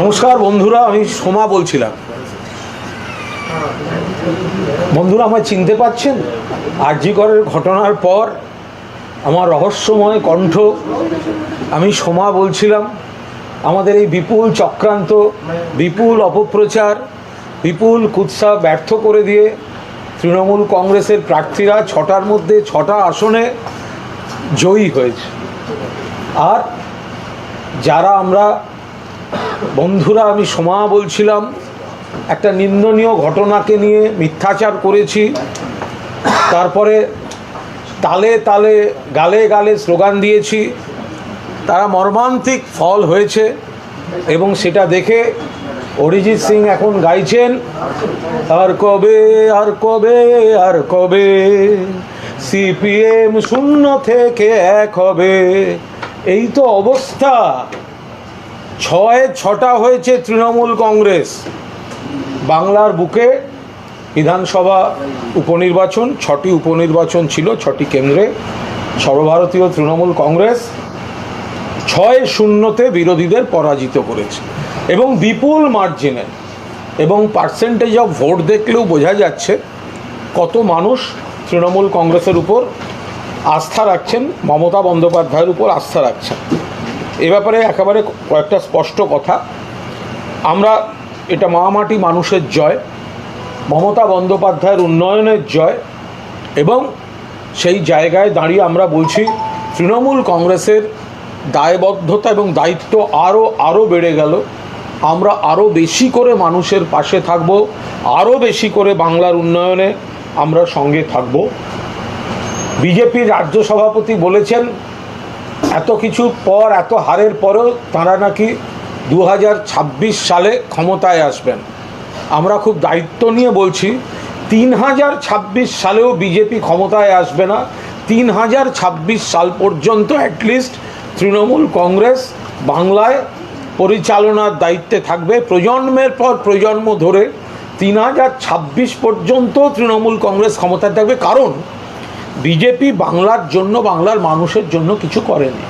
নমস্কার বন্ধুরা, আমি সোমা বলছিলাম। বন্ধুরা, আমায় চিনতে পাচ্ছেন? আরজিকরের ঘটনার পর আমার রহস্যময় কণ্ঠ, আমি সোমা বলছিলাম, আমাদের এই বিপুল চক্রান্ত, বিপুল অপপ্রচার, বিপুল কুৎসা ব্যর্থ করে দিয়ে তৃণমূল কংগ্রেসের প্রার্থীরা ছটার মধ্যে ছটা আসনে জয়ী হয়েছে। আর যারা আমরা বন্ধুরা, আমি সোমা বলছিলাম, একটা নিন্দনীয় ঘটনাকে নিয়ে মিথ্যাচার করেছি। তারপরে তালে তালে, গালে গালে স্লোগান দিয়েছি। তারা মর্মান্তিক ফল হয়েছে এবং সেটা দেখে অরিজিৎ সিং এখন গাইছেন, আর কবে আর কবে আর কবে? সিপিএম শূন্য থেকে এক হবে। এই তো অবস্থা। ছয়, ছটা হয়েছে তৃণমূল কংগ্রেস। বাংলার বুকে বিধানসভা উপনির্বাচন, ছটি উপনির্বাচন ছিল, ছটি কেন্দ্রে সর্বভারতীয় তৃণমূল কংগ্রেস ছয় শূন্যতে বিরোধীদের পরাজিত করেছে। এবং বিপুল মার্জিনে এবং পার্সেন্টেজ অফ ভোট দেখলেও বোঝা যাচ্ছে কত মানুষ তৃণমূল কংগ্রেসের উপর আস্থা রাখছেন, মমতা বন্দ্যোপাধ্যায়ের উপর আস্থা রাখছেন। এ ব্যাপারে একেবারে কয়েকটা স্পষ্ট কথা। আমরা এটা মহামাটি মানুষের জয়, মমতা বন্দ্যোপাধ্যায়ের উন্নয়নের জয় এবং সেই জায়গায় দাঁড়িয়ে আমরা বলছি, তৃণমূল কংগ্রেসের দায়বদ্ধতা এবং দায়িত্ব আরও আরও বেড়ে গেল। আমরা আরও বেশি করে মানুষের পাশে থাকব আরও বেশি করে বাংলার উন্নয়নে আমরা সঙ্গে থাকব। বিজেপির রাজ্য সভাপতি বলেছেন এত কিছু পর, এত হারের পরেও তাঁরা নাকি দু হাজার ছাব্বিশ সালে ক্ষমতায় আসবেন। আমরা খুব দায়িত্ব নিয়ে বলছি তিন হাজার ছাব্বিশ সালেও বিজেপি ক্ষমতায় আসবে না। তিন হাজার ছাব্বিশ সাল পর্যন্ত অ্যাটলিস্ট তৃণমূল কংগ্রেস বাংলায় পরিচালনার দায়িত্বে থাকবে। প্রজন্মের পর প্রজন্ম ধরে তিন হাজার ছাব্বিশ পর্যন্ত তৃণমূল কংগ্রেস ক্ষমতায় থাকবে। কারণ বিজেপি বাংলার জন্য, বাংলার মানুষের জন্য কিছু করেনি।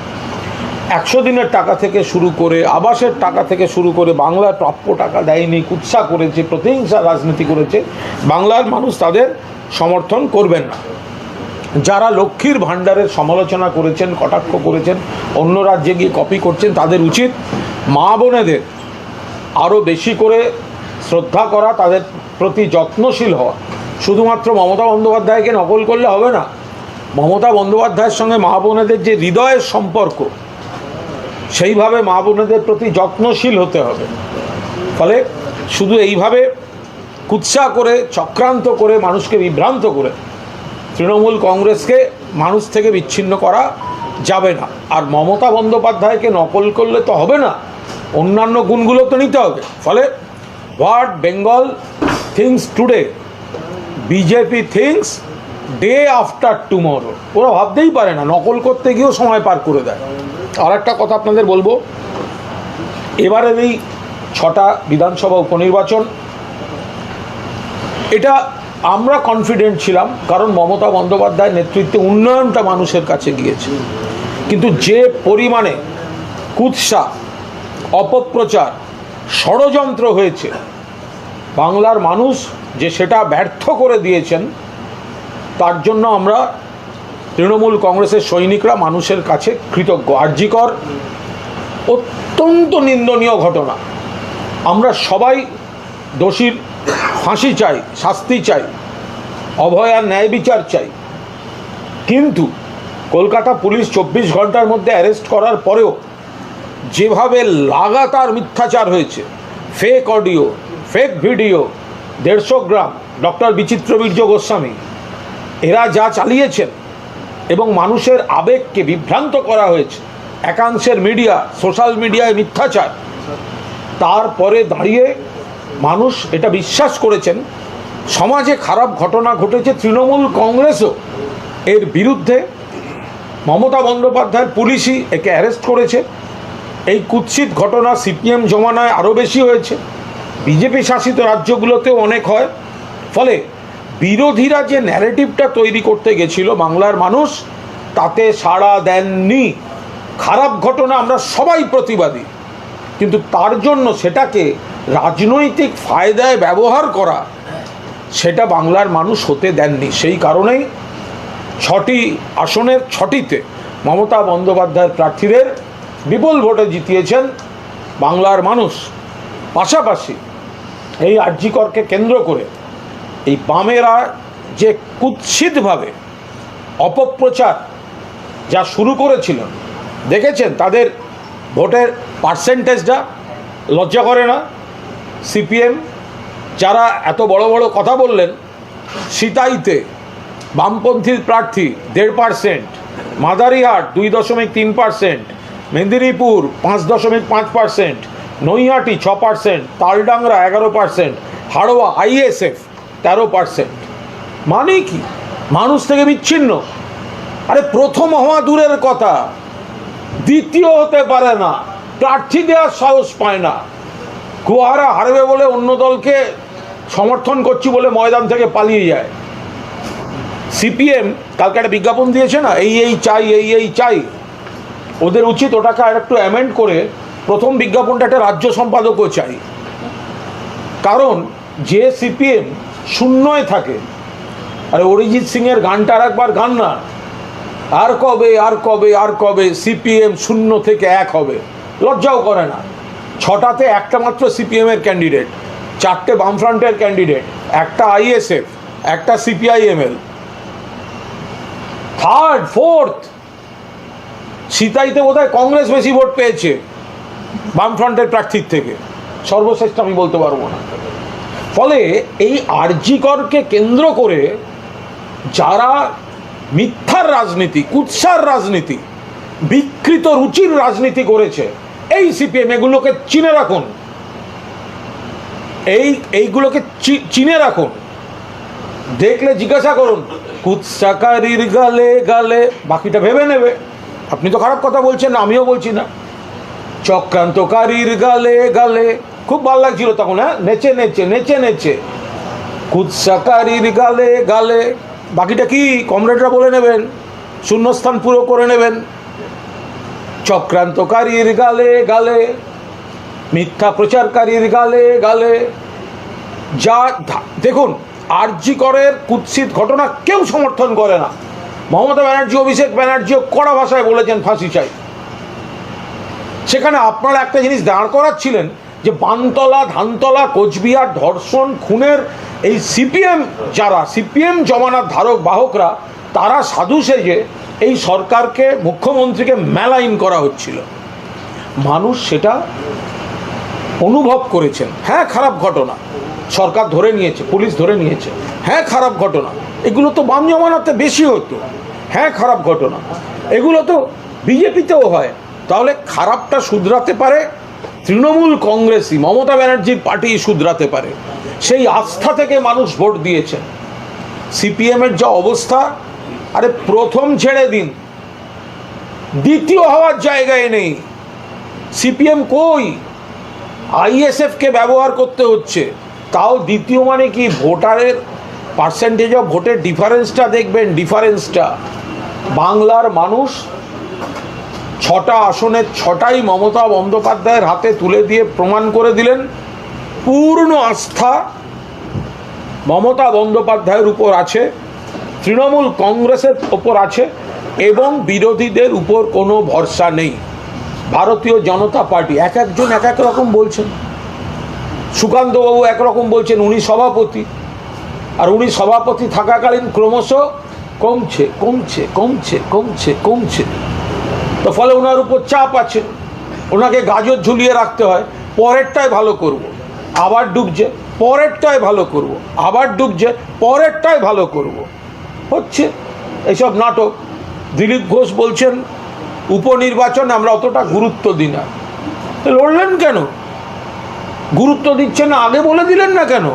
একশো দিনের টাকা থেকে শুরু করে, আবাসের টাকা থেকে শুরু করে, বাংলার প্রাপ্য টাকা দেয়নি, কুৎসা করেছে, প্রতিহিংসা রাজনীতি করেছে, বাংলার মানুষ তাদের সমর্থন করবেন না। যারা লক্ষ্মীর ভাণ্ডারের সমালোচনা করেছেন, কটাক্ষ করেছেন, অন্য রাজ্যে গিয়ে কপি করছেন, তাদের উচিত মা বোনেদের আরও বেশি করে শ্রদ্ধা করা, তাদের প্রতি যত্নশীল হওয়া। শুধুমাত্র মমতা বন্দ্যোপাধ্যায়কে নকল করলে হবে না। মমতা বন্দ্যোপাধ্যায়ের সঙ্গে মা বোনেদের যে হৃদয়ের সম্পর্ক, সেইভাবে মা বোনেদের প্রতি যত্নশীল হতে হবে। ফলে শুধু এইভাবে কুৎসা করে, চক্রান্ত করে, মানুষকে বিভ্রান্ত করে তৃণমূল কংগ্রেসকে মানুষ থেকে বিচ্ছিন্ন করা যাবে না। আর মমতা বন্দ্যোপাধ্যায়কে নকল করলে তো হবে না। অন্যান্য গুণগুলো তো নিতে হবে। ফলে what Bengal thinks today BJP thinks day after tomorrow. ওরা ভাবতেই পারে না, নকল করতে গিয়েও সময় পার করে দেয়। আর একটা কথা আপনাদের বলব এবারের এই ছটা বিধানসভা উপনির্বাচন, এটা আমরা কনফিডেন্ট ছিলাম, কারণ মমতা বন্দ্যোপাধ্যায়ের নেতৃত্বে উন্নয়নটা মানুষের কাছে গিয়েছে। কিন্তু যে পরিমাণে কুৎসা, অপপ্রচার, ষড়যন্ত্র হয়েছে বাংলার মানুষ যে সেটা ব্যর্থ করে দিয়েছেন, তার জন্য আমরা তৃণমূল কংগ্রেসের সৈনিকরা মানুষের কাছে কৃতজ্ঞ। আর্যিকর অত্যন্ত নিন্দনীয় ঘটনা। আমরা সবাই দোষীর ফাঁসি চাই, শাস্তি চাই অভয়ার ন্যায় বিচার চাই। কিন্তু কলকাতা পুলিশ চব্বিশ ঘণ্টার মধ্যে অ্যারেস্ট করার পরেও যেভাবে লাগাতার মিথ্যাচার হয়েছে ফেক অডিও ফেক ভিডিও দেড়শো গ্রাম, ডক্টর বিচিত্রবীর্য গোস্বামী। এরা যা চালিয়েছেন এবং মানুষের আবেগকে বিভ্রান্ত করা হয়েছে, একাংশের মিডিয়া, সোশ্যাল মিডিয়ায় মিথ্যাচার। তারপরে দাঁড়িয়ে মানুষ এটা বিশ্বাস করেছেন, সমাজে খারাপ ঘটনা ঘটেছে তৃণমূল কংগ্রেসও। এর বিরুদ্ধে মমতা বন্দ্যোপাধ্যায়ের পুলিশই একে অ্যারেস্ট করেছে। এই কুৎসিত ঘটনা সিপিএম জমানায় আরও বেশি হয়েছে। বিজেপি শাসিত রাজ্যগুলোতেও অনেক হয়। ফলে বিরোধীরা যে ন্যারেটিভটা তৈরি করতে গেছিল বাংলার মানুষ, তাতে সাড়া দেননি। খারাপ ঘটনা আমরা সবাই প্রতিবাদী। কিন্তু তার জন্য সেটাকে রাজনৈতিক ফায়দায় ব্যবহার করা, সেটা বাংলার মানুষ হতে দেননি। সেই কারণেই ছটি আসনের ছটিতে মমতা বন্দ্যোপাধ্যায়ের প্রার্থীদের বিপুল ভোটে জিতিয়েছেন বাংলার মানুষ। পাশাপাশি এই আর্যিকরকে কেন্দ্র করে এই বামেরা যে কুৎসিতভাবে অপপ্রচার যা শুরু করেছিল, দেখেছেন? তাদের ভোটের পার্সেন্টেজটা লজ্জা করে না? সিপিএম, যারা এত বড় বড় কথা বললেন, সিতাইতে বামপন্থী প্রার্থী দেড় পার্সেন্ট, মাদারিহাট দুই দশমিক তিন পার্সেন্ট, মেদিনীপুর পাঁচ দশমিক পাঁচ পার্সেন্ট নৈহাটি ছ পার্সেন্ট তালডাংরা এগারো পার্সেন্ট হাড়োয়া আইএসএফ তেরো পার্সেন্ট মানে কি? মানুষ থেকে বিচ্ছিন্ন। আরে প্রথম হওয়া দূরের কথা। দ্বিতীয় হতে পারে না। প্রার্থী দেওয়ার সাহস পায় না। কুয়াহারা হারবে বলে অন্য দলকে সমর্থন করছি বলে ময়দান থেকে পালিয়ে যায়। সিপিএম কালকে একটা বিজ্ঞাপন দিয়েছে না, এই এই চাই, এই এই চাই। ওদের উচিত ওটাকে আর একটু অ্যামেন্ড করে প্রথম বিজ্ঞাপনটা একটা রাজ্য সম্পাদকও চাই। কারণ যে সিপিএম শূন্যয় থাকে, আরে অরিজিৎ সিংয়ের গানটা আর একবার গান না। আর কবে আর কবে আর কবে সিপিএম শূন্য থেকে এক হবে, লজ্জাও করে না। ছটাতে একটা মাত্র সিপিএমের ক্যান্ডিডেট চারটে বামফ্রন্টের ক্যান্ডিডেট একটা আইএসএফ, একটা সিপিআইএমএল। থার্ড ফোর্থ সিতাইতে বোধহয় কংগ্রেস বেশি ভোট পেয়েছে। বামফ্রন্টের প্রার্থীর থেকে। সর্বশ্রেষ্ঠ আমি বলতে পারব না। ফলে এই আরজিকরকে কেন্দ্র করে যারা মিথ্যার রাজনীতি, কুৎসার রাজনীতি, বিকৃত রুচির রাজনীতি করেছে, এই সিপিএম এগুলোকে চিনে রাখুন। এই, এইগুলোকে চিনে রাখুন। দেখলে জিজ্ঞাসা করুন, কুৎসাকারীর গালে গালে, বাকিটা ভেবে নেবে। আপনি তো খারাপ কথা বলছেন, আমিও বলছি না। চক্রান্তকারীর গালে গালে। খুব ভালো লাগছিল তখন হ্যাঁ? নেচে নেচে নেচে নেচে। কুৎসাকারীর গালে গালে। বাকিটা কি? কমরেডরা বলে নেবেন। শূন্যস্থান পুরো করে নেবেন। চক্রান্তকারীর গালে গালে, মিথ্যা প্রচারকারীর গালে গালে। যা দেখুন, আরজি করের কুৎসিত ঘটনা কেউ সমর্থন করে না। মমতা ব্যানার্জি, অভিষেক ব্যানার্জিও কড়া ভাষায় বলেছেন ফাঁসি চাই। সেখানে আপনারা একটা জিনিস দাঁড় করাচ্ছিলেন যে বানতলা, ধানতলা, কোচবিহার, ধর্ষণ, খুনের এই সিপিএম যারা, সিপিএম জমানার ধারক, বাহকরা, তারা সাধু সেজে এই সরকারকে, মুখ্যমন্ত্রীকে মেলাইন করা হচ্ছিল। মানুষ সেটা অনুভব করেছেন। হ্যাঁ খারাপ ঘটনা। সরকার ধরে নিয়েছে, পুলিশ ধরে নিয়েছে। হ্যাঁ খারাপ ঘটনা। এগুলো তো বাম জমানাতে বেশি হতো। হ্যাঁ খারাপ ঘটনা। এগুলো তো বিজেপিতেও হয়। তাহলে খারাপটা শুধরাতে পারে তৃণমূল কংগ্রেসই, মমতা ব্যানার্জির পার্টি শুধরাতে পারে। সেই আস্থা থেকে মানুষ ভোট দিয়েছেন সিপিএমের যা অবস্থা, আরে প্রথম ছেড়ে দিন। দ্বিতীয় হওয়ার জায়গায় নেই। সিপিএম কই? আইএসএফকে ব্যবহার করতে হচ্ছে। তাও দ্বিতীয় মানে কি? ভোটারের পার্সেন্টেজ অফ ভোটের ডিফারেন্সটা দেখবেন ডিফারেন্সটা বাংলার মানুষ ছটা আসনের ছটাই মমতা বন্দ্যোপাধ্যায়ের হাতে তুলে দিয়ে প্রমাণ করে দিলেন। পূর্ণ আস্থা মমতা বন্দ্যোপাধ্যায়ের উপর আছে, তৃণমূল কংগ্রেসের ওপর আছে, এবং বিরোধীদের উপর কোনো ভরসা নেই। ভারতীয় জনতা পার্টি, এক একজন এক এক রকম বলছেন। সুকান্তবাবু একরকম বলছেন, উনি সভাপতি। আর উনি সভাপতি থাকাকালীন ক্রমশ কমছে কমছে কমছে কমছে কমছে। তো ফলে ওনার উপর চাপ আছে। ওনাকে গাজর ঝুলিয়ে রাখতে হয়, পরেরটাই ভালো করব। আবার ডুবছে, পরেরটাই ভালো করব। আবার ডুবছে, পরেরটাই ভালো করব। হচ্ছে এইসব নাটক। দিলীপ ঘোষ বলছেন, উপনির্বাচনে আমরা অতটা গুরুত্ব দিই না। লড়লেন কেন? গুরুত্ব দিচ্ছেন না, আগে বলে দিলেন না কেন?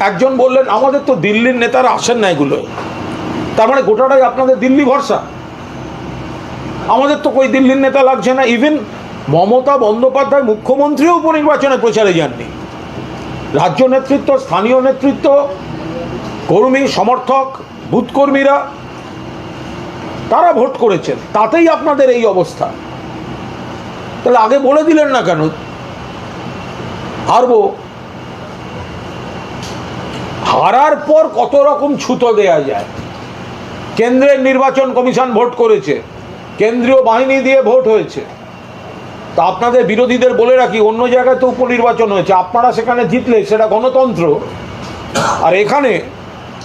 একজন বললেন, আমাদের তো দিল্লির নেতারা আসেন না এগুলো তার মানে গোটাটাই আপনাদের দিল্লি ভরসা? আমাদের তো কই দিল্লির নেতা লাগছে না ইভেন মমতা বন্দ্যোপাধ্যায় মুখ্যমন্ত্রীও উপনির্বাচনে প্রচারে যাননি। রাজ্য নেতৃত্ব, স্থানীয় নেতৃত্ব, কর্মী, সমর্থক, বুথকর্মীরা, তারা ভোট করেছেন। তাতেই আপনাদের এই অবস্থা। তাহলে আগে বলে দিলেন না কেন? হারবো। হারার পর কত রকম ছুতো দেয়া যায়। কেন্দ্রের নির্বাচন কমিশন ভোট করেছে। কেন্দ্রীয় বাহিনী দিয়ে ভোট হয়েছে। তা আপনাদের বিরোধীদের বলে রাখি, অন্য জায়গায় তো উপনির্বাচন হয়েছে। আপনারা সেখানে জিতলে সেটা গণতন্ত্র। আর এখানে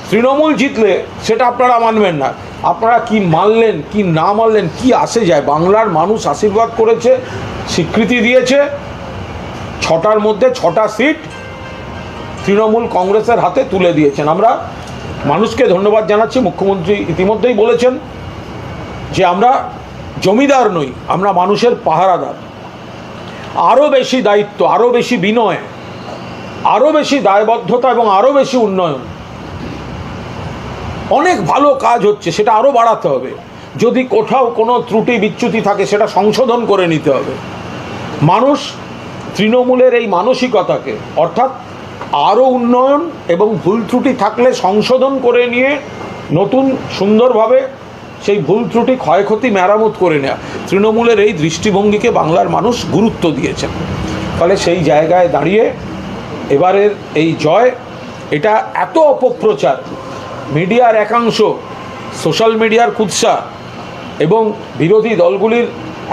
তৃণমূল জিতলে সেটা আপনারা মানবেন না। আপনারা কি মানলেন, কি না মানলেন, কি আসে যায়? বাংলার মানুষ আশীর্বাদ করেছে, স্বীকৃতি দিয়েছে। ছটার মধ্যে ছটা সিট তৃণমূল কংগ্রেসের হাতে তুলে দিয়েছেন। আমরা মানুষকে ধন্যবাদ জানাচ্ছি। মুখ্যমন্ত্রী ইতিমধ্যেই বলেছেন যে আমরা জমিদার নই, আমরা মানুষের পাহারাদার। আরও বেশি দায়িত্ব আরও বেশি বিনয় আরও বেশি দায়বদ্ধতা এবং আরও বেশি উন্নয়ন। অনেক ভালো কাজ হচ্ছে, সেটা আরও বাড়াতে হবে। যদি কোথাও কোনো ত্রুটি, বিচ্যুতি থাকে, সেটা সংশোধন করে নিতে হবে। মানুষ তৃণমূলের এই মানসিকতাকে, অর্থাৎ আরও উন্নয়ন এবং ভুল ত্রুটি থাকলে সংশোধন করে নিয়ে নতুন, সুন্দরভাবে সেই ভুল ত্রুটি, ক্ষয়ক্ষতি মেরামত করে নেওয়া তৃণমূলের এই দৃষ্টিভঙ্গিকে বাংলার মানুষ গুরুত্ব দিয়েছেন। ফলে সেই জায়গায় দাঁড়িয়ে এবারের এই জয়, এটা এত অপপ্রচার। মিডিয়ার একাংশ, সোশ্যাল মিডিয়ার কুৎসা এবং বিরোধী দলগুলির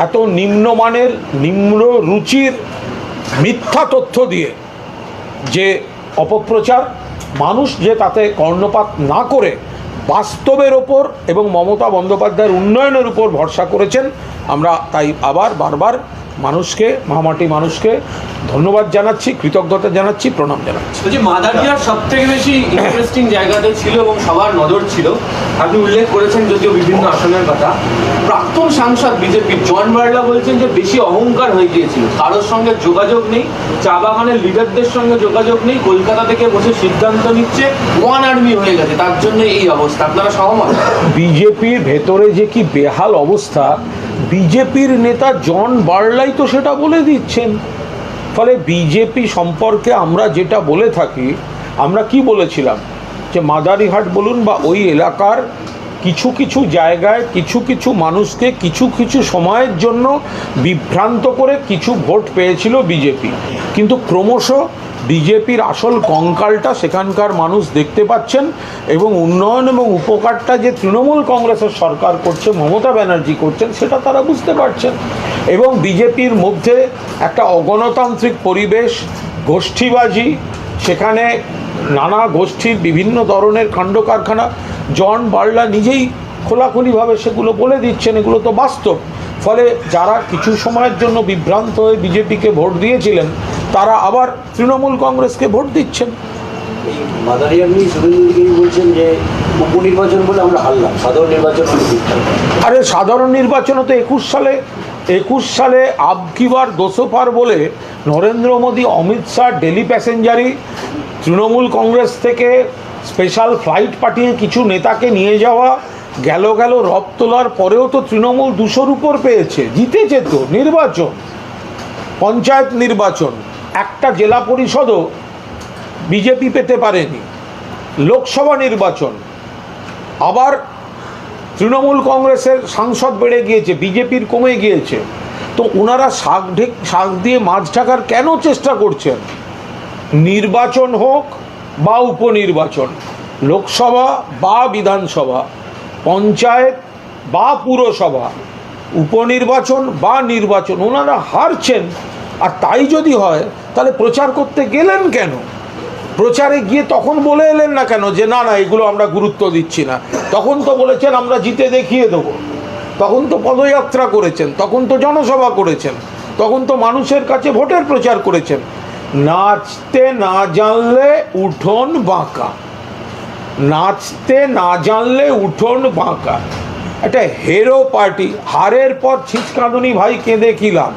এত নিম্নমানের, নিম্ন রুচির মিথ্যা তথ্য দিয়ে যে অপপ্রচার, মানুষ যে তাতে কর্ণপাত না করে বাস্তবের ওপর এবং মমতা বন্দ্যোপাধ্যায়ের উন্নয়নের উপর ভরসা করেছেন। আমরা তাই আবার বারবার মানুষকে, মহামাটি মানুষকে ধন্যবাদ জানাচ্ছি, কৃতজ্ঞতা জানাচ্ছি, প্রণাম জানাচ্ছি। যে মাদারিয়ার সব থেকে বেশি ইন্টারেস্টিং জায়গাতে ছিল এবং সবার নজর ছিল। আপনি উল্লেখ করেছেন যদিও বিভিন্ন আসনের কথা। প্রাক্তন সাংসদ বিজেপির জন বার্লা বলছেন যে বেশি অহংকার হয়ে গিয়েছিল। কারোর সঙ্গে যোগাযোগ নেই, চা বাগানের লিডারদের সঙ্গে যোগাযোগ নেই, কলকাতা থেকে বসে সিদ্ধান্ত নিচ্ছে ওয়ান আর্মি হয়ে গেছে। তার জন্য এই অবস্থা। আপনারা সহমত? বিজেপির ভেতরে যে কি বেহাল অবস্থা, বিজেপির নেতা জন বার্লাই তো সেটা বলে দিচ্ছেন। ফলে বিজেপি সম্পর্কে আমরা যেটা বলে থাকি, আমরা কি বলেছিলাম? যে মাদারিহাট বলুন বা ওই এলাকার কিছু কিছু জায়গায় কিছু কিছু মানুষকে কিছু কিছু সময়ের জন্য বিভ্রান্ত করে কিছু ভোট পেয়েছিল বিজেপি। কিন্তু ক্রমশ বিজেপির আসল কঙ্কালটা সেখানকার মানুষ দেখতে পাচ্ছেন এবং উন্নয়ন এবং উপকারটা যে তৃণমূল কংগ্রেসের সরকার করছে, মমতা ব্যানার্জি করছেন, সেটা তারা বুঝতে পারছেন। এবং বিজেপির মধ্যে একটা অগণতান্ত্রিক পরিবেশ, গোষ্ঠীবাজি, সেখানে নানা গোষ্ঠীর বিভিন্ন ধরনের কাণ্ড কারখানা জন বার্লা নিজেই খোলাখুলিভাবে সেগুলো বলে দিচ্ছেন এগুলো তো বাস্তব। ফলে যারা কিছু সময়ের জন্য বিভ্রান্ত হয়ে বিজেপিকে ভোট দিয়েছিলেন তারা আবার তৃণমূল কংগ্রেসকে ভোট দিচ্ছেন। বলছেন যে উপনির্বাচন বলে আমরা হারলাম সাধারণ নির্বাচন আরে সাধারণ নির্বাচনে তো একুশ সালে একুশ সালে আবকিবার দোসোফার বলে নরেন্দ্র মোদী অমিত শাহ ডেলি প্যাসেঞ্জারি তৃণমূল কংগ্রেস থেকে স্পেশাল ফ্লাইট পাঠিয়ে কিছু নেতাকে নিয়ে যাওয়া গেল গেল রব তোলার পরেও তো তৃণমূল দুশোর উপর পেয়েছে, জিতেছে তো, নির্বাচন, পঞ্চায়েত নির্বাচন। একটা জেলা পরিষদও বিজেপি পেতে পারেনি। লোকসভা নির্বাচন। আবার তৃণমূল কংগ্রেসের সাংসদ বেড়ে গিয়েছে, বিজেপির কমে গিয়েছে। তো ওনারা শাক ঢেক, শাক দিয়ে মাছ ঢাকার কেন চেষ্টা করছেন? নির্বাচন হোক বা উপনির্বাচন, লোকসভা বা বিধানসভা, পঞ্চায়েত বা পুরসভা, উপনির্বাচন বা নির্বাচন ওনারা হারছেন। আর তাই যদি হয়, তাহলে প্রচার করতে গেলেন কেন? প্রচারে গিয়ে তখন বলে এলেন না কেন যে, না না, এগুলো আমরা গুরুত্ব দিচ্ছি না। তখন তো বলেছেন, আমরা জিতে দেখিয়ে দেবো। তখন তো পদযাত্রা করেছেন, তখন তো জনসভা করেছেন, তখন তো মানুষের কাছে ভোটের প্রচার করেছেন। নাচতে না জানলে উঠোন বাঁকা। নাচতে না জানলে উঠোন বাঁকা। একটা হেরো পার্টি, হারের পর ছিচকাঁদুনি ভাই কেঁদে কিলাম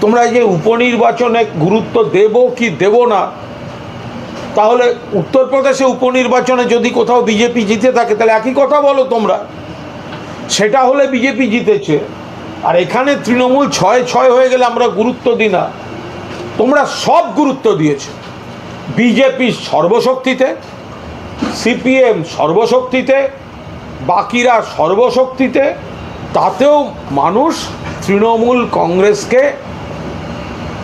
তোমরা যে উপনির্বাচনে গুরুত্ব দেব কি দেব না তাহলে উত্তরপ্রদেশে উপনির্বাচনে যদি কোথাও বিজেপি জিতে থাকে, তাহলে একই কথা বলো তোমরা। সেটা হলে বিজেপি জিতেছে। আর এখানে তৃণমূল ছয় ছয় হয়ে গেলে আমরা গুরুত্ব দিই না। তোমরা সব গুরুত্ব দিয়েছে। বিজেপি সর্বশক্তিতে, সিপিএম সর্বশক্তিতে, বাকিরা সর্বশক্তিতে, তাতেও মানুষ তৃণমূল কংগ্রেসকে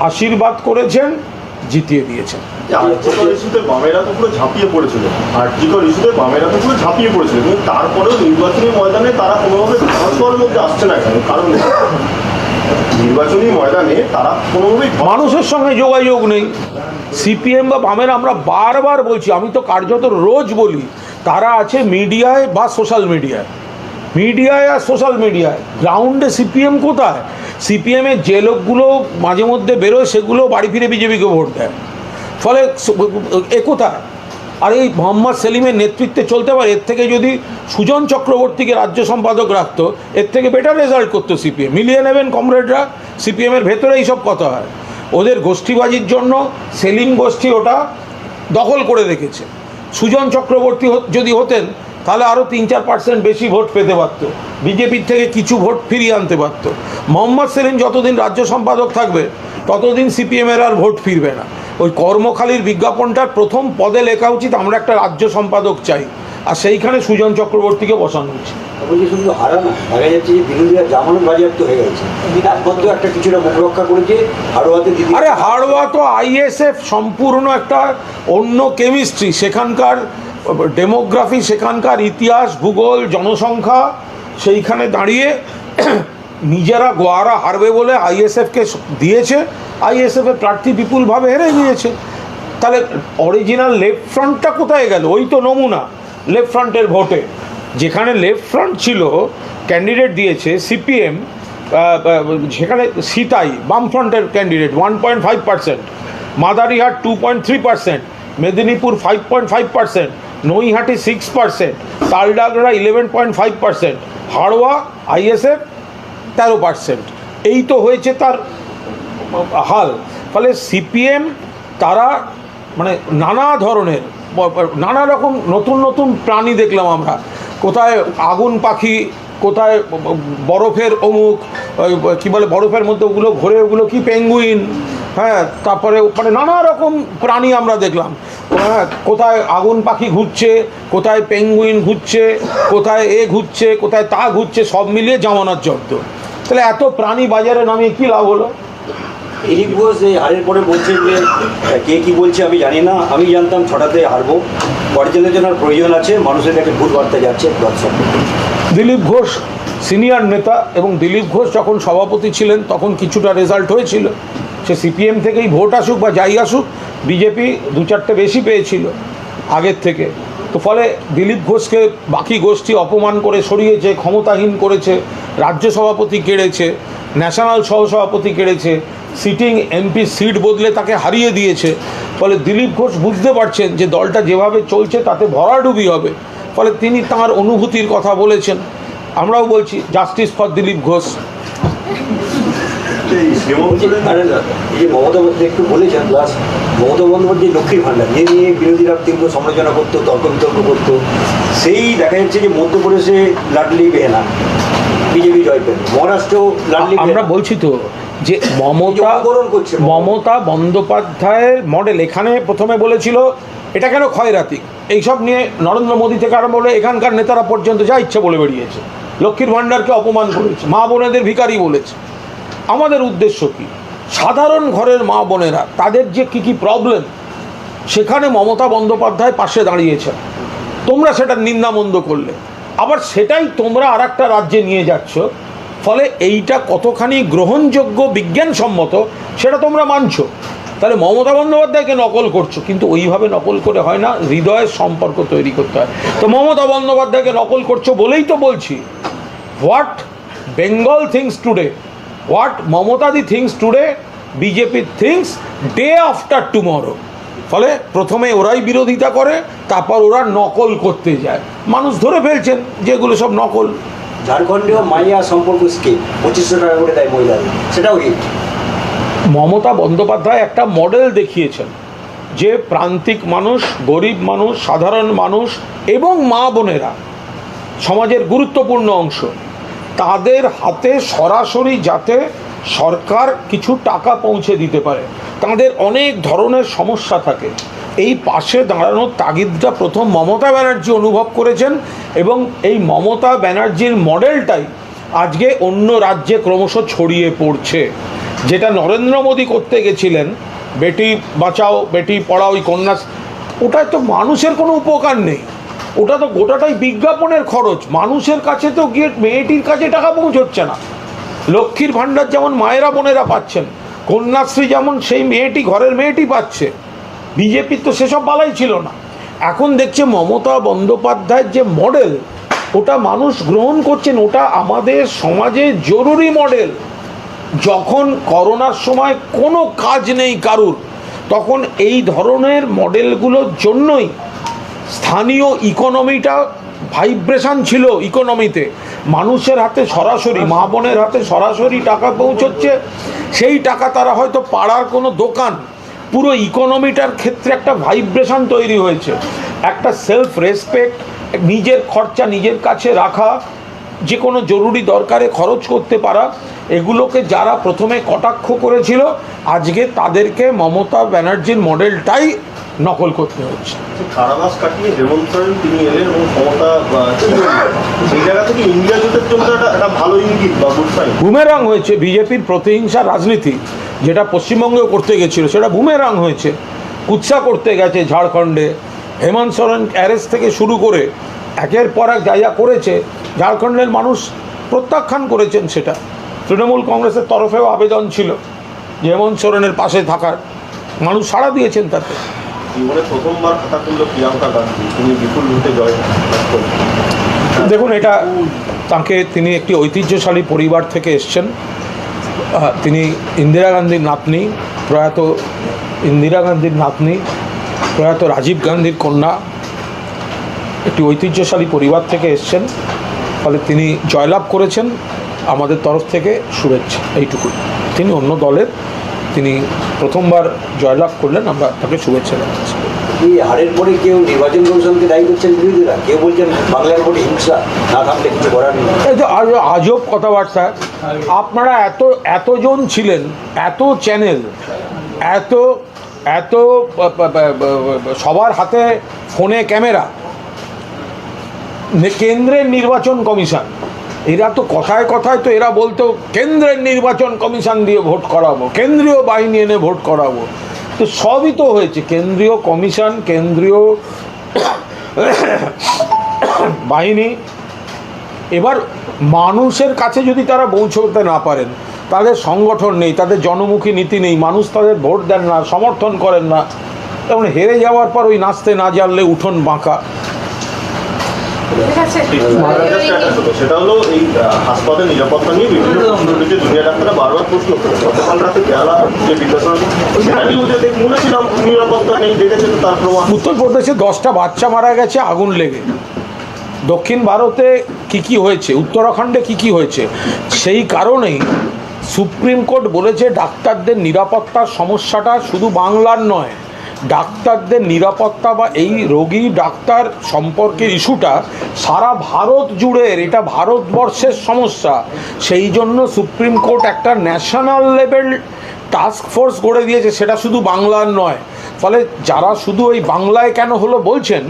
আশীর্বাদ করেছেন, জিতিয়ে দিয়েছেন। আর্জিকর ইস্যুতে বামেরা তো পুরো ঝাঁপিয়ে পড়েছিল। আর্জিকর ইস্যুতে বামেরা তো পুরো ঝাঁপিয়ে পড়েছিল। কিন্তু তারপরেও নির্বাচনী ময়দানে তারা কোনোভাবে ধরাছোঁয়ার মধ্যে আসছে না কেন? কারণ নির্বাচনী ময়দানে তারা কোনোভাবেই মানুষের সঙ্গে যোগাযোগ নেই। সিপিএম বা বামের আমরা বারবার বলছি, আমি তো কার্যত রোজ বলি, তারা আছে মিডিয়ায় বা সোশ্যাল মিডিয়ায়। মিডিয়ায় আর সোশ্যাল মিডিয়ায়। গ্রাউন্ডে সিপিএম কোথায়? সিপিএমের যে লোকগুলো মাঝে মধ্যে বেরোয়, সেগুলো বাড়ি ফিরে বিজেপিকে ভোট দেয়। ফলে স- এ কোথায়? আর এই মোহাম্মদ সেলিমের নেতৃত্বে চলতে পারে, এর থেকে যদি সুজন চক্রবর্তীকে রাজ্য সম্পাদক রাখত, এর থেকে বেটার রেজাল্ট করতো সিপিএম। মিলিয়ে নেবেন কমরেডরা সিপিএমের ভেতরে এইসব কথা হয়। ওদের গোষ্ঠীবাজির জন্য সেলিম গোষ্ঠী ওটা দখল করে রেখেছে। সুজন চক্রবর্তী যদি হতেন, তাহলে আরও তিন চার পার্সেন্ট বেশি ভোট পেতে পারত। বিজেপির থেকে কিছু ভোট ফিরিয়ে আনতে পারত। মোহাম্মদ সেলিম যতদিন রাজ্য সম্পাদক থাকবে, ততদিন সিপিএমের আর ভোট ফিরবে না। ওই কর্মখালির বিজ্ঞাপনটার প্রথম পদে লেখা উচিত আমরা একটা রাজ্য সম্পাদক চাই। আর সেইখানে সুজন চক্রবর্তীকে বসানো উচিত বলছি শুধু হারা না দেখা যাচ্ছে যে বিরোধীরা জামানত বাজেয়াপ্ত হয়ে গেছে। একমাত্র একটা কিছুটা মুখ রক্ষা করেছে হারোয়াতে আরে হাড়োয়া তো আইএসএফ সম্পূর্ণ একটা অন্য কেমিস্ট্রি। সেখানকার ডেমোগ্রাফি সেখানকার ইতিহাস ভূগোল জনসংখ্যা সেইখানে দাঁড়িয়ে নিজেরা গোয়ারা হারবে বলে আইএসএফকে দিয়েছে আইএসএফের প্রার্থী বিপুলভাবে হেরে গিয়েছে। তাহলে অরিজিনাল লেফট ফ্রন্টটা কোথায় গেল? ওই তো নমুনা লেফট ফ্রন্টের ভোটে। যেখানে লেফট ফ্রন্ট ছিল ক্যান্ডিডেট দিয়েছে সিপিএম সেখানে সিতাই, বামফ্রন্টের candidate one point five percent Madarihat two point three percent Medinipur five point five percent Naihati six percent Taldangra eleven point five percent Haroa ISF তেরো পার্সেন্ট। এই তো হয়েছে তার হাল। ফলে সিপিএম তারা মানে নানা ধরনের, নানা রকম নতুন নতুন প্রাণী দেখলাম আমরা। কোথায় আগুন পাখি, কোথায় বরফের অমুক কি বলে বরফের মধ্যে ওগুলো ঘোরে ওগুলো কি পেঙ্গুইন হ্যাঁ তারপরে মানে নানা রকম প্রাণী আমরা দেখলাম। হ্যাঁ কোথায় আগুন পাখি ঘুরছে, কোথায় পেঙ্গুইন ঘুরছে, কোথায় এ ঘুরছে, কোথায় তা ঘুরছে, সব মিলিয়ে জামানার জব্দ তাহলে এত প্রাণী বাজারে নামিয়ে কী লাভ হলো? দিলীপ ঘোষ এই হারের পরে বলছেন যে কে কি বলছে আমি জানি না আমি জানতাম ছটাতে হারবো। পর্যালোচনার প্রয়োজন আছে মানুষের কাছে ভুল বার্তা যাচ্ছে দিলীপ ঘোষ সিনিয়র নেতা এবং দিলীপ ঘোষ যখন সভাপতি ছিলেন তখন কিছুটা রেজাল্ট হয়েছিল। সে সিপিএম থেকেই ভোট আসুক বা যাই আসুক বিজেপি দু চারটে বেশি পেয়েছিল আগের থেকে। তো ফলে দিলীপ ঘোষকে বাকি গোষ্ঠী অপমান করে সরিয়েছে, ক্ষমতাহীন করেছে, রাজ্য সভাপতি কেড়েছে, ন্যাশনাল সহসভাপতি কেড়েছে সিটিং এমপি সিট বদলে তাকে হারিয়ে দিয়েছে। ফলে দিলীপ ঘোষ বুঝতে পারছেন যে দলটা যেভাবে চলছে তাতে ভরাডুবি হবে। ফলে তিনি তাঁর অনুভূতির কথা বলেছেন। আমরাও বলছি জাস্টিস ফর দিলীপ ঘোষ এই হেমন্ত বলছি, সোরেন- আরে না, এই যে মমতা বন্দ্যোপাধ্যায় একটু বলেছেন প্লাস মমতা বন্দ্যোপাধ্যায় লক্ষ্মীর ভাণ্ডার যে নিয়ে বিরোধীরা তীব্র সমালোচনা করতো তর্ক বিতর্ক করতো। সেই দেখা যাচ্ছে যে মধ্যপ্রদেশে লাডলি বেহেনা বিজেপি জয় পেল মহারাষ্ট্রেও লাডলি আমরা বলছি তো যে মমতা। মমতা। বন্দ্যোপাধ্যায়ের মডেল এখানে প্রথমে বলেছিল এটা কেন ক্ষয়রাতি? এইসব নিয়ে নরেন্দ্র মোদী থেকে আরম্ভ করে এখানকার নেতারা পর্যন্ত যা ইচ্ছে বলে বেরিয়েছে। লক্ষ্মীর ভাণ্ডারকে অপমান করেছে মা বোনেদের ভিখারি বলেছে। আমাদের উদ্দেশ্য কি? সাধারণ ঘরের মা বোনেরা তাদের যে কী কী প্রবলেম সেখানে মমতা বন্দ্যোপাধ্যায় পাশে দাঁড়িয়েছেন। তোমরা সেটা নিন্দামন্দ করলে। আবার সেটাই তোমরা আর একটা রাজ্যে নিয়ে যাচ্ছ, ফলে এইটা কতখানি গ্রহণযোগ্য, বিজ্ঞানসম্মত, সেটা তোমরা মানছ। তাহলে মমতা বন্দ্যোপাধ্যায়কে নকল করছ, কিন্তু ওইভাবে নকল করে হয় না, হৃদয়ের সম্পর্ক তৈরি করতে হয়। তো মমতা বন্দ্যোপাধ্যায়কে নকল করছ বলেই তো বলছি। What Bengal thinks today? What মমতাদি thinks today BJP thinks day after tomorrow ফলে প্রথমে ওরাই বিরোধিতা করে তারপর ওরা নকল করতে যায়। মানুষ ধরে ফেলছেন যেগুলো সব নকল। ঝাড়খণ্ডেও মাইয়া সম্পর্ক স্কিম পঁচিশশো টাকা করে দেয় মহিলাদের। সেটাও হিট মমতা বন্দ্যোপাধ্যায় একটা মডেল দেখিয়েছেন যে প্রান্তিক মানুষ গরিব মানুষ সাধারণ মানুষ এবং মা বোনেরা সমাজের গুরুত্বপূর্ণ অংশ। তাদের হাতে সরাসরি যাতে সরকার কিছু টাকা পৌঁছে দিতে পারে। তাদের অনেক ধরনের সমস্যা থাকে। এই পাশে দাঁড়ানোর তাগিদটা প্রথম মমতা ব্যানার্জি অনুভব করেছেন এবং এই মমতা ব্যানার্জির মডেলটাই আজকে অন্য রাজ্যে ক্রমশ ছড়িয়ে পড়ছে। যেটা নরেন্দ্র মোদী করতে গেছিলেন, বেটি বাঁচাও, বেটি পড়াও ওই কন্যা, ওটায় তো মানুষের কোনো উপকার নেই। ওটা তো গোটাটাই বিজ্ঞাপনের খরচ। মানুষের কাছে তো গিয়ে মেয়েটির কাছে টাকা পৌঁছচ্ছে না। লক্ষ্মীর ভাণ্ডার যেমন মায়েরা বোনেরা পাচ্ছেন, কন্যাশ্রী যেমন সেই মেয়েটি, ঘরের মেয়েটি পাচ্ছে, বিজেপির তো সেসব বালাই ছিল না। এখন দেখছে মমতা বন্দ্যোপাধ্যায়ের যে মডেল, ওটা মানুষ গ্রহণ করছেন, ওটা আমাদের সমাজে জরুরি মডেল। যখন করোনার সময় কোনো কাজ নেই কারুর, তখন এই ধরনের মডেলগুলোর জন্যই স্থানীয় ইকোনমিটা ভাইব্রেশন ছিল ইকোনমিতে মানুষের হাতে সরাসরি, মা বোনের হাতে সরাসরি টাকা পৌঁছচ্ছে, সেই টাকা তারা হয়তো পাড়ার কোনো দোকান, পুরো ইকোনমিটার ক্ষেত্রে একটা ভাইব্রেশন তৈরি হয়েছে। একটা সেলফ রেসপেক্ট নিজের খরচা নিজের কাছে রাখা যে কোনো জরুরি দরকারে খরচ করতে পারা এগুলোকে যারা প্রথমে কটাক্ষ করেছিল আজকে তাদেরকে মমতা ব্যানার্জির মডেলটাই নকল করতে হচ্ছে কারাবাস কাটিয়ে হেমন্ত সোরেন তিনি এলেন এবং ক্ষমতা বা, ছিল না। সেই জায়গা থেকে ইন্ডিয়া জোটের জন্য একটা একটা ভালো ইঙ্গিত বা বুমেরাং হয়েছে বিজেপির প্রতিহিংসা রাজনীতি যেটা পশ্চিমবঙ্গেও করতে গেছিল সেটা বুমেরাং হয়েছে। কুৎসা করতে গেছে ঝাড়খণ্ডে। হেমন্ত সোরেন অ্যারেস্ট থেকে শুরু করে একের পর এক যা যা করেছে ঝাড়খণ্ডের মানুষ প্রত্যাখ্যান করেছেন সেটা। তৃণমূল কংগ্রেসের তরফেও আবেদন ছিল যে হেমন্ত সোরেনের পাশে থাকার। মানুষ সাড়া দিয়েছেন তাতে। জীবনে প্রথমবার খাতা খুললো প্রিয়াঙ্কা গান্ধী। তিনি বিপুল ভোটে জয় দেখুন এটা তাকে তিনি একটি ঐতিহ্যশালী পরিবার থেকে এসছেন। তিনি ইন্দিরা গান্ধীর নাতনি প্রয়াত ইন্দিরা গান্ধীর নাতনি প্রয়াত রাজীব গান্ধীর কন্যা। একটি ঐতিহ্যশালী পরিবার থেকে এসছেন। ফলে তিনি জয়লাভ করেছেন। আমাদের তরফ থেকে শুভেচ্ছা এইটুকুই। তিনি অন্য দলের তিনি প্রথমবার জয়লাভ করলেন আমরা তাকে শুভেচ্ছা জানাচ্ছি। এই হারের পরে কেউ নির্বাচন কমিশনকে দায়ী করছেন বিরোধীরা? কেউ বলছেন বাংলার ভোটে হিংসা না থাকলে কিছু করার নেই। আজ আজব কথাবার্তা আপনারা এত এতজন ছিলেন এত চ্যানেল এত এত সবার হাতে ফোনে ক্যামেরা কেন্দ্রের নির্বাচন কমিশন। এরা তো কথায় কথায় তো এরা বলতো, কেন্দ্রের নির্বাচন কমিশন দিয়ে ভোট করাবো, কেন্দ্রীয় বাহিনী এনে ভোট করাবো। তো সবই তো হয়েছে, কেন্দ্রীয় কমিশন, কেন্দ্রীয় বাহিনী। এবার মানুষের কাছে যদি তারা পৌঁছতে না পারেন, তাদের সংগঠন নেই, তাদের জনমুখী নীতি নেই, মানুষ তাদের ভোট দেন না, সমর্থন করেন না তেমন হেরে যাওয়ার পর ওই নাচতে না জানলে উঠোন বাঁকা। সেটা হলো এই নিরাপত্তা নিয়ে বিভিন্ন শুনেছিলাম নিরাপত্তা উত্তরপ্রদেশে দশটা বাচ্চা মারা গেছে, আগুন লেগে। দক্ষিণ ভারতে কি কি হয়েছে? উত্তরাখণ্ডে কি কি হয়েছে? সেই কারণেই সুপ্রিম কোর্ট বলেছে, ডাক্তারদের নিরাপত্তার সমস্যাটা শুধু বাংলার নয় ডাক্তারদের নিরাপত্তা বা এই রোগী ডাক্তার সম্পর্কে ইস্যুটা সারা ভারত জুড়ের এটা ভারতবর্ষের সমস্যা। সেই জন্য সুপ্রিম কোর্ট একটা ন্যাশনাল লেভেল টাস্ক ফোর্স গড়ে দিয়েছে, সেটা শুধু বাংলার নয়। ফলে যারা শুধু এই বাংলায় কেন হলো বলছেন,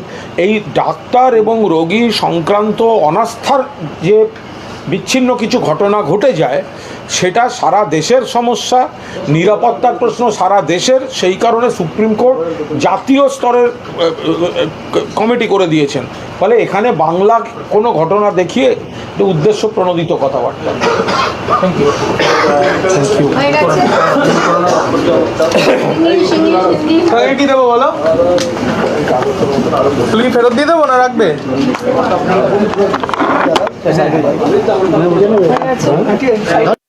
এই ডাক্তার এবং রোগী সংক্রান্ত অনাস্থার যে বিচ্ছিন্ন কিছু ঘটনা ঘটে যায় সেটা সারা দেশের সমস্যা নিরাপত্তার প্রশ্ন সারা দেশের সেই কারণে সুপ্রিম কোর্ট জাতীয় স্তরের কমিটি করে দিয়েছেন। ফলে এখানে বাংলা কোনো ঘটনা দেখিয়ে একটা উদ্দেশ্য প্রণোদিত কথাবার্তা। থ্যাংক ইউ কি দেবো বলো? তুমি ফেরত দিয়ে দেবো না রাখবে? হয়ে গেছে